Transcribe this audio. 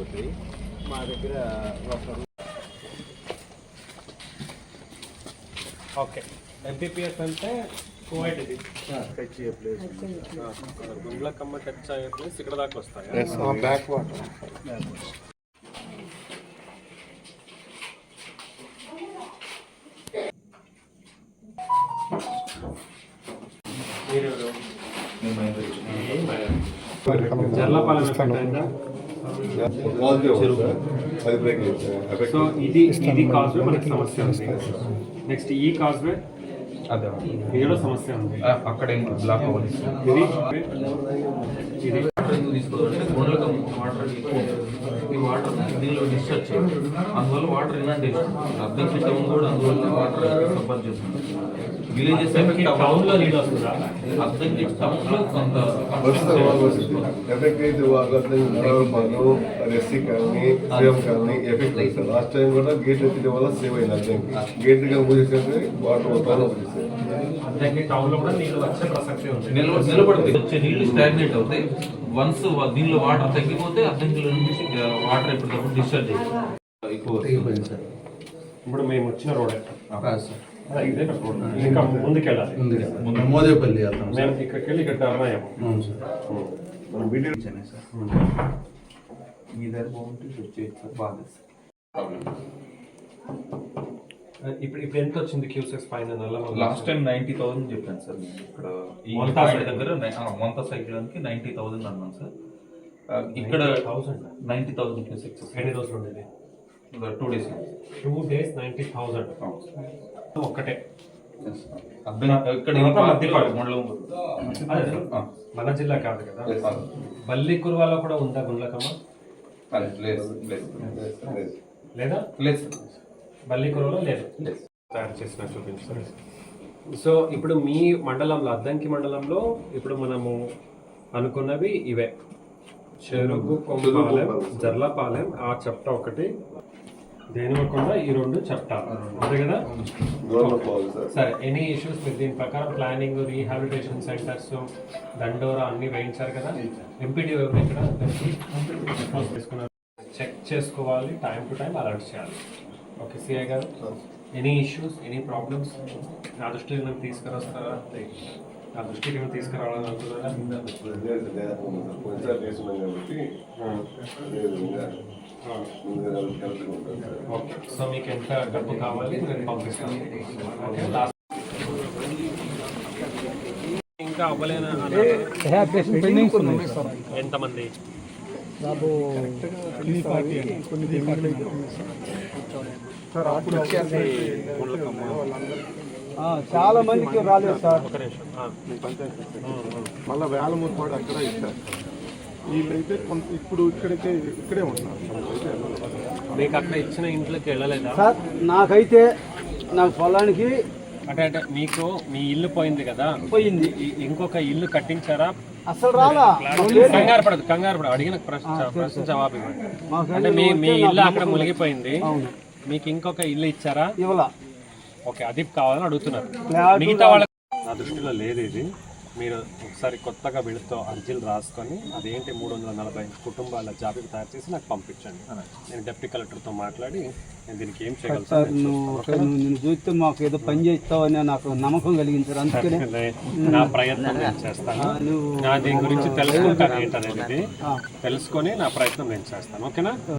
అవుతాయి మా దగ్గర ఓకే. ఎంపీపీఎస్ అంటే కువైట్ ఇది. టచ్ అయ్యే ప్లేస్ గుండ్లకమ్మ టచ్ అయ్యే ప్లేస్ ఇక్కడ దాకా వస్తాయి? బ్యాక్ వాటర్ మీరు జర్లపాలెం సో ఇది ఇది కాజ్వే మనకి సమస్య ఉంది. నెక్స్ట్ ఈ కాజ్వే అదే సమస్య ఉంది. అక్కడ ఏం బ్లాక్ అవ్వాలి ఇది? ఇది. ఎందుకు తీసుకోవాలంటే గుండెలకు వాటర్ ఎక్కువ ఈ వాటర్ దీనిలో డిశ్చార్జ్ చేయాలి. అందువల్ల వాటర్ ఇనండేషన్ టౌన్ కూడా అందువల్ల వాటర్ సఫర్ చేస్తుంది విలేజెస్ ఎఫెక్ట్ టౌన్లో నీళ్ళు వస్తుందా? అద్దెకి టౌన్లో కొంత ఎఫెక్ట్ అయితే వాళ్ళు రెస్సి కానీ సేవ్ కానీ ఎఫెక్ట్ అవుతుంది లాస్ట్ టైం కూడా గేట్ ఎత్తిన వల్ల సేవ్ అయింది అర్థంకి గేట్గా మూసేసేది వాటర్ మొత్తం వచ్చేసాయి అంటే టౌన్లో కూడా నీళ్ళు వచ్చే ప్రసక్తి ఉంది. నిలబ నిలబడుతుంది. వచ్చే నీళ్ళు స్టాగ్నేట్ అవుతాయి. వన్స్ దీనిలో వాటర్ తగ్గిపోతే అద్దెంకిలో నుంచి వాటర్ ఎప్పటికప్పుడు డిశ్చార్జ్. ఇప్పుడు మేము వచ్చిన రోడ్ ఇదే రోడ్. ఇంకా ముందుకు వెళ్ళాలి మోదేపల్లి మేము ఇక్కడికి వెళ్ళి ఇక్కడ టర్న్ అయ్యాము అవును సార్. మనం వీడియో మీ దగ్గర బాగుంటే సార్ బాగా ఇప్పుడు ఇప్పుడు ఎంత వచ్చింది క్యూసెక్స్ పైన నల్ల లాస్ట్ టైం నైన్టీ థౌసండ్ చెప్పాను సార్ ఇక్కడ మొంతా సైడ్ దగ్గర మొంతా సైక్లోన్కి నైన్టీ థౌసండ్ అన్నాను సార్. ఆ, ఇక్కడ థౌసండ్ నైన్టీ థౌసండ్ క్యూసెక్స్ ఎన్ని రోజులు ఉండేది? Two days two days ninety thousand ఒక్కటే. ఇక్కడ మన జిల్లా కాదు కదా. బల్లి కురువాలో కూడా ఉందా గుండ్లకమ్మ? లేదు. లేదు? లేదా లేదు. బల్లి లేదు. తయారు చేసిన చూపించారు సో ఇప్పుడు మీ మండలంలో అద్దంకి మండలంలో ఇప్పుడు మనము అనుకున్నవి ఇవే. చెరుకు కొమ్మపాలెం జర్లపాలెం ఆ చెప్ట ఒకటి దేనివకుండా ఈ రెండు చెప్టాలు అంతే కదా? సార్. సరే ఎనీ ఇష్యూస్ మీరు దీని ప్రకారం ప్లానింగ్ రీహాబిలిటేషన్ సెంటర్స్ దండోరా అన్ని వేయించారు కదా? ఎంపీడీ ఇక్కడ చెక్ చేసుకోవాలి టైం టు టైం అలర్ట్ చేయాలి. ఓకే సిఐ గారు ఎనీ ఇష్యూస్ ఎనీ ప్రాబ్లమ్స్ నా దృష్టికి నేను తీసుకురొస్తారా? నా దృష్టికి నేను తీసుకురావాలని అనుకున్నారా లేదు, లేదు, కొన్నిసార్లు వేసుకున్నాం కాబట్టి లేదు, ఇంకా ముందుగా హెల్త్గా ఉంటుంది సార్. ఓకే సో మీకు ఎంత డబ్బు కావాలి నేను పంపిస్తాను. ఓకే లాస్ట్ ఇంకా అవ్వలేనా? ఎంతమంది? చాలా మందికి రాలేదు సార్. మళ్ళీ వేలమూరుపాడు అక్కడ ఇచ్చారు. వీళ్ళైతే కొంత ఇప్పుడు ఇక్కడికే ఇక్కడే ఉంటున్నారు మీకు అక్కడ ఇచ్చిన ఇంట్లోకి వెళ్ళలేదా? సార్ నాకైతే నాకు పొలానికి అంటే అంటే మీకు మీ ఇల్లు పోయింది కదా? పోయింది. ఇంకొక ఇల్లు కట్టించారా? అసలు రాలా. కంగారు పడదు కంగారు పడదు. అడిగిన ప్రశ్న ప్రశ్న జవాబు ఇవ్వండి. అంటే మీ మీ ఇల్లు అక్కడ మునిగిపోయింది. మీకు ఇంకొక ఇల్లు ఇచ్చారా? ఇవ్వాల. ఓకే అది కావాలని అడుగుతున్నారు. మిగతా వాళ్ళ నా దృష్టిలో లేదు ఇది. మీరు ఒకసారి కొత్తగా వీళ్ళతో అర్జీలు రాసుకొని అదేంటి మూడు వందల నలభై కుటుంబాల జాబితా తయారు చేసి నాకు పంపించండి. నేను డిప్యూటీ కలెక్టర్తో మాట్లాడి నేను దీనికి ఏం నిన్ను చూస్తే మాకు ఏదో పని చేస్తావని నాకు నమ్మకం కలిగించారు అందుకనే. నా ప్రయత్నం నేను చేస్తాను. నా దీని గురించి తెలుసుకుంటాను ఏంటనేది. తెలుసుకొని నా ప్రయత్నం నేను చేస్తాను. ఓకేనా?